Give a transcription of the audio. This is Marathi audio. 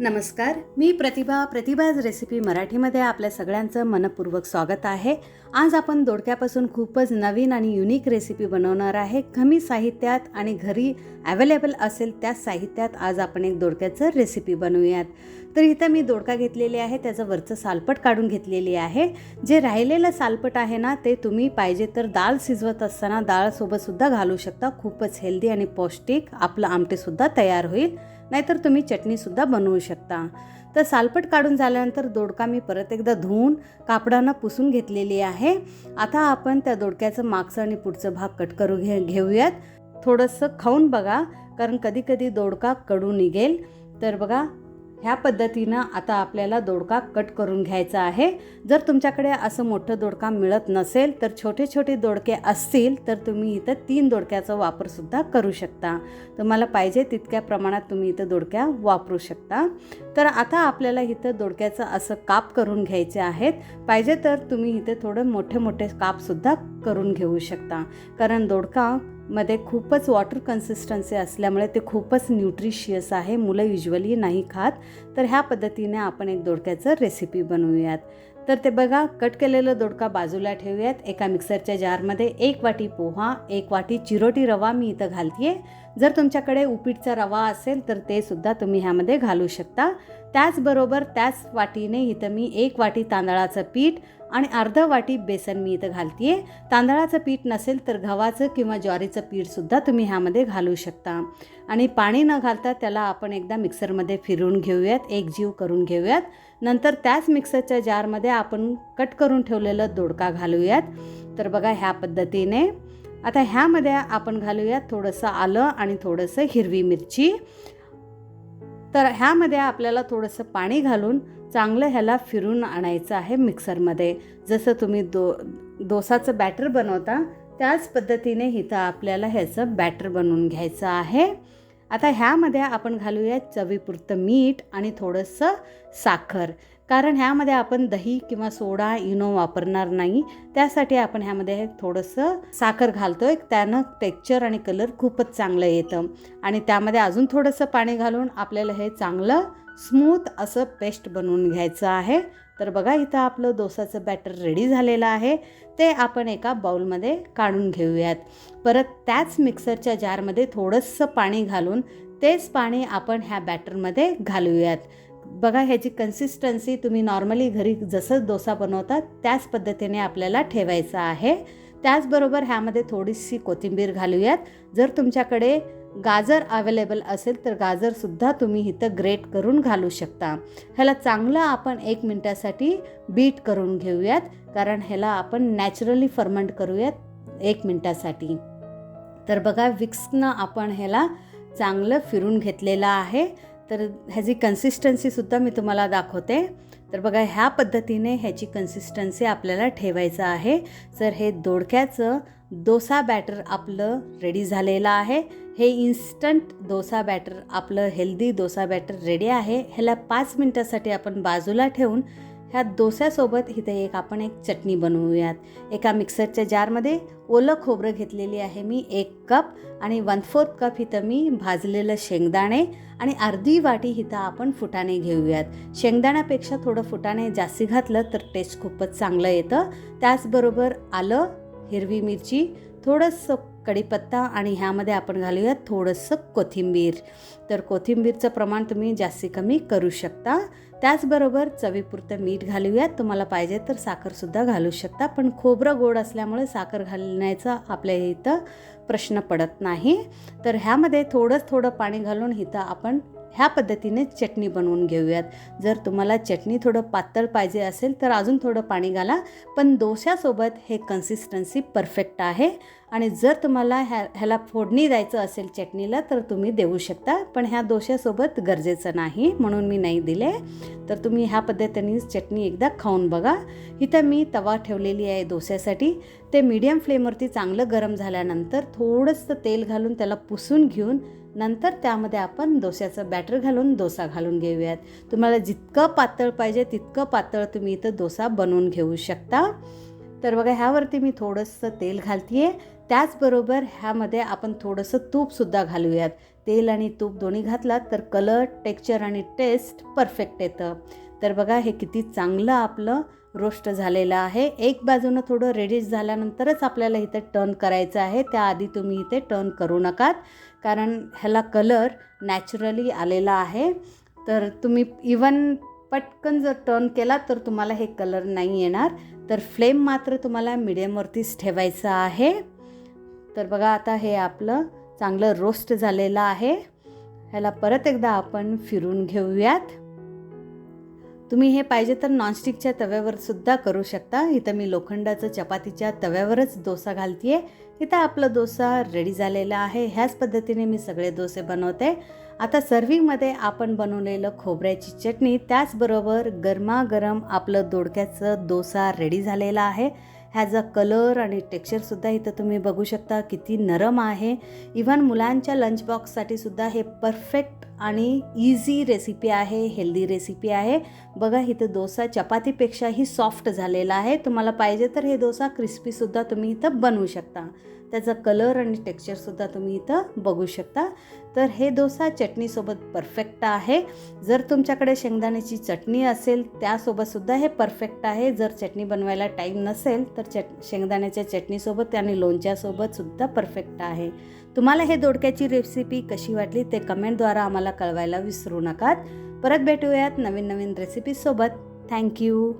नमस्कार मी प्रतिभा प्रतिभाज रेसिपी मराठीमध्ये आपल्या सगळ्यांचं मनपूर्वक स्वागत आहे. आज आपण दोडक्यापासून खूपच नवीन आणि युनिक रेसिपी बनवणार आहे. कमी साहित्यात आणि घरी अवेलेबल असेल त्या साहित्यात आज आपण एक दोडक्याचं रेसिपी बनवूयात. तर इथं मी दोडका घेतलेली आहे त्याचं वरचं सालपट काढून घेतलेली आहे. जे राहिलेलं सालपट आहे ना ते तुम्ही पाहिजे तर डाळ शिजवत असताना डाळसोबतसुद्धा घालू शकता. खूपच हेल्दी आणि पौष्टिक आपलं आमटेसुद्धा तयार होईल. नाहीतर तुम्ही चटणीसुद्धा बनवू शकता. तर सालपट काढून झाल्यानंतर दोडका मी परत एकदा धुवून कापडानं पुसून घेतलेली आहे. आता आपण त्या दोडक्याचं मागचं आणि पुढचं भाग कट करू घे घेऊयात. थोडंसं खाऊन बघा कारण कधी कधी दोडका कडू निघेल. तर बघा ह्या पद्धतीनं आता आपल्याला दोडका कट करून घ्यायचा आहे. जर तुमच्याकडे असं मोठं दोडका मिळत नसेल तर छोटे छोटे दोडके असतील तर तुम्ही इथं तीन दोडक्याचा वापरसुद्धा करू शकता. तुम्हाला पाहिजे तितक्या प्रमाणात तुम्ही इथं दोडक्या वापरू शकता. तर आता आपल्याला इथं दोडक्याचं असं काप करून घ्यायचे आहेत. पाहिजे तर तुम्ही इथे थोडं मोठे मोठे कापसुद्धा करून घेऊ शकता. कारण दोडका मध्ये खूपच वॉटर कन्सिस्टन्सी असल्यामुळे ते खूपच न्यूट्रिशियस आहे. मुलं युजली नाही खात. तर ह्या पद्धतीने आपण एक दोडक्याचं रेसिपी बनवूयात. तर ते बघा कट केलेलं दोडका बाजूला ठेवूयात. एका मिक्सरच्या जारमध्ये एक वाटी पोहा एक वाटी चिरोटी रवा मी इथं घालते जर तुमच्याकडे उपीटचा रवा असेल तर ते सुद्धा तुम्ही ह्यामध्ये घालू शकता. त्याचबरोबर त्याच वाटीने इथं मी एक वाटी तांदळाचं पीठ आणि अर्धा वाटी बेसन मी इथं घालते आहे तांदळाचं पीठ नसेल तर गव्हाचं किंवा ज्वारीचं पीठसुद्धा तुम्ही ह्यामध्ये घालू शकता. आणि पाणी न घालता त्याला आपण एकदा मिक्सरमध्ये फिरवून घेऊयात एक जीव करून घेऊयात. नंतर त्याच मिक्सरच्या जारमध्ये आपण कट करून ठेवलेलं दोडका घालूयात. तर बघा ह्या पद्धतीने. आता ह्यामध्ये आपण घालूयात थोडंसं आलं आणि थोडंसं हिरवी मिरची. तर ह्यामध्ये आपल्याला थोडंसं पाणी घालून चांगलं ह्याला फिरून आणायचं आहे मिक्सरमध्ये. जसं तुम्ही दो डोसाचं बॅटर बनवता त्याच पद्धतीने इथं आपल्याला ह्याचं बॅटर बनवून घ्यायचं आहे. आता ह्यामध्ये आपण घालूया चवीपुरतं मीठ आणि थोडंसं साखर. कारण ह्यामध्ये आपण दही किंवा सोडा इनो वापरणार नाही. त्यासाठी आपण ह्यामध्ये थोडंसं साखर घालतो आहे त्यानं टेक्चर आणि कलर खूपच चांगलं येतं. आणि त्यामध्ये अजून थोडंसं पाणी घालून आपल्याला हे चांगलं स्मूथ असं पेस्ट बनवून घ्यायचं आहे. तर बघा इथं आपलं डोसाचं बॅटर रेडी झालेलं आहे. ते आपण एका बाउलमध्ये काढून घेऊयात. परत त्याच मिक्सरच्या जारमध्ये थोडंसं पाणी घालून तेच पाणी आपण ह्या बॅटरमध्ये घालूयात. बघा ह्याची कन्सिस्टन्सी तुम्ही नॉर्मली घरी जसं डोसा बनवतात त्याच पद्धतीने आपल्याला ठेवायचं आहे. त्याचबरोबर ह्यामध्ये थोडीशी कोथिंबीर घालूयात. जर तुमच्याकडे गाजर अवेलेबल असेल तर गाजरसुद्धा तुम्ही इथं ग्रेट करून घालू शकता. ह्याला चांगलं आपण एक मिनटासाठी बीट करून घेऊयात कारण ह्याला आपण नॅचरली फर्मंट करूयात एक मिनटासाठी. तर बघा विक्सनं आपण ह्याला चांगलं फिरून घेतलेलं आहे. तर ह्याची कन्सिस्टन्सीसुद्धा मी तुम्हाला दाखवते. तर बघा ह्या पद्धतीने ह्याची कन्सिस्टन्सी आपल्याला ठेवायचं आहे. तर हे दोडक्याचं डोसा बॅटर आपलं रेडी झालेलं आहे हे इन्स्टंट डोसा बॅटर आपलं हेल्दी डोसा बॅटर रेडी आहे ह्याला पाच मिनटासाठी आपण बाजूला ठेवून ह्या डोस्यासोबत इथे एक आपण एक चटणी बनवूयात. एका मिक्सरच्या जारमध्ये ओलं खोबरं घेतलेली आहे मी एक कप आणि वन फोर्थ कप इथं मी भाजलेलं शेंगदाणे आणि अर्धी वाटी इथं आपण फुटाणे घेऊयात. शेंगदाण्यापेक्षा थोडं फुटाणे जास्ती घातलं तर टेस्ट खूपच चांगलं येतं. त्याचबरोबर आलं हिरवी मिरची थोडंसं कढीपत्ता आणि ह्यामध्ये आपण घालूयात थोडंसं कोथिंबीर. तर कोथिंबीरचं प्रमाण तुम्ही जास्ती कमी करू शकता. त्याचबरोबर चवीपुरतं मीठ घालूयात. तुम्हाला पाहिजे तर साखरसुद्धा घालू शकता. पण खोबरं गोड असल्यामुळे साखर घालण्याचा आपल्या इथं प्रश्न पडत नाही. तर ह्यामध्ये थोडंच थोडं पाणी घालून इथं आपण ह्या पद्धतीने चटणी बनवून घेऊयात. जर तुम्हाला चटणी थोडं पातळ पाहिजे असेल तर अजून थोडं पाणी घाला. पण दोश्यासोबत हे कन्सिस्टन्सी परफेक्ट आहे. आणि जर तुम्हाला ह्या ह्याला फोडणी द्यायचं असेल चटणीला तर तुम्ही देऊ शकता. पण ह्या दोश्यासोबत गरजेचं नाही म्हणून मी नाही दिले. तर तुम्ही ह्या पद्धतीने चटणी एकदा खाऊन बघा. इथं मी तवा ठेवलेली आहे डोस्यासाठी ते मीडियम फ्लेमवरती चांगलं गरम झाल्यानंतर थोडंसं तेल घालून त्याला पुसून घेऊन नंतर त्यामध्ये आपण डोस्याचं बॅटर घालून डोसा घालून घेऊयात. तुम्हाला जितकं पातळ पाहिजे तितकं पातळ तुम्ही इथं डोसा बनवून घेऊ शकता. तर बघा ह्यावरती मी थोडंसं तेल घालते आहे त्याचबरोबर ह्यामध्ये आपण थोडंसं तूपसुद्धा घालूयात. तेल आणि तूप दोन्ही घातलात तर कलर टेक्स्चर आणि टेस्ट परफेक्ट येतं. तर बघा हे किती चांगलं आपलं रोस्ट झालेला आहे. एक बाजूनं थोडं रेडिश झाल्यानंतरच आपल्याला इथे टर्न करायचं आहे. त्याआधी तुम्ही इथे टर्न करू नकात. कारण ह्याला कलर नॅचरली आलेला आहे. तर तुम्ही इवन पटकन जर टर्न केला तर तुम्हाला हे कलर नाही येणार. तर फ्लेम मात्र तुम्हाला मिडियमवरतीच ठेवायचं आहे. तर बघा आता हे आपलं चांगलं रोस्ट झालेलं आहे. ह्याला परत एकदा आपण फिरून घेऊयात. तुम्ही हे पाहिजे तर नॉनस्टिकच्या तव्यावर सुद्धा करू शकता. इथं मी लोखंडाचं चपातीच्या तव्यावरच डोसा घालते इथं आपला डोसा रेडी झालेला आहे. ह्याच पद्धतीने मी सगळे डोसे बनवते. आता सर्विंगमध्ये आपण बनवलेलं खोबऱ्याची चटणी त्याचबरोबर गरमागरम आपलं दोडक्याचं डोसा रेडी झालेला आहे. ह्याचा कलर आणि टेक्स्चरसुद्धा इथं तुम्ही बघू शकता किती नरम आहे. इव्हन मुलांच्या लंच बॉक्ससाठी सुद्धा हे परफेक्ट आणि इझी रेसिपी आहे हेल्दी रेसिपी आहे. बघा इथं डोसा चपातीपेक्षाही सॉफ्ट झालेला आहे. तुम्हाला पाहिजे तर हे डोसा क्रिस्पीसुद्धा तुम्ही इथं बनवू शकता. त्याचा कलर आणि टेक्स्चरसुद्धा तुम्ही इथं बघू शकता. तर हे डोसा चटणीसोबत परफेक्ट आहे. जर तुमच्याकडे शेंगदाण्याची चटणी असेल त्यासोबतसुद्धा हे परफेक्ट आहे. जर चटणी बनवायला टाईम नसेल तर चट शेंगदाण्याच्या चटणीसोबत आणि लोणच्यासोबतसुद्धा परफेक्ट आहे. तुम्हाला हे दोडक्याची रेसिपी कशी वाटली ते कमेंटद्वारा आम्हाला कळवायला विसरू नका. परत भेटूयात नवीन नवीन रेसिपीसोबत थँक्यू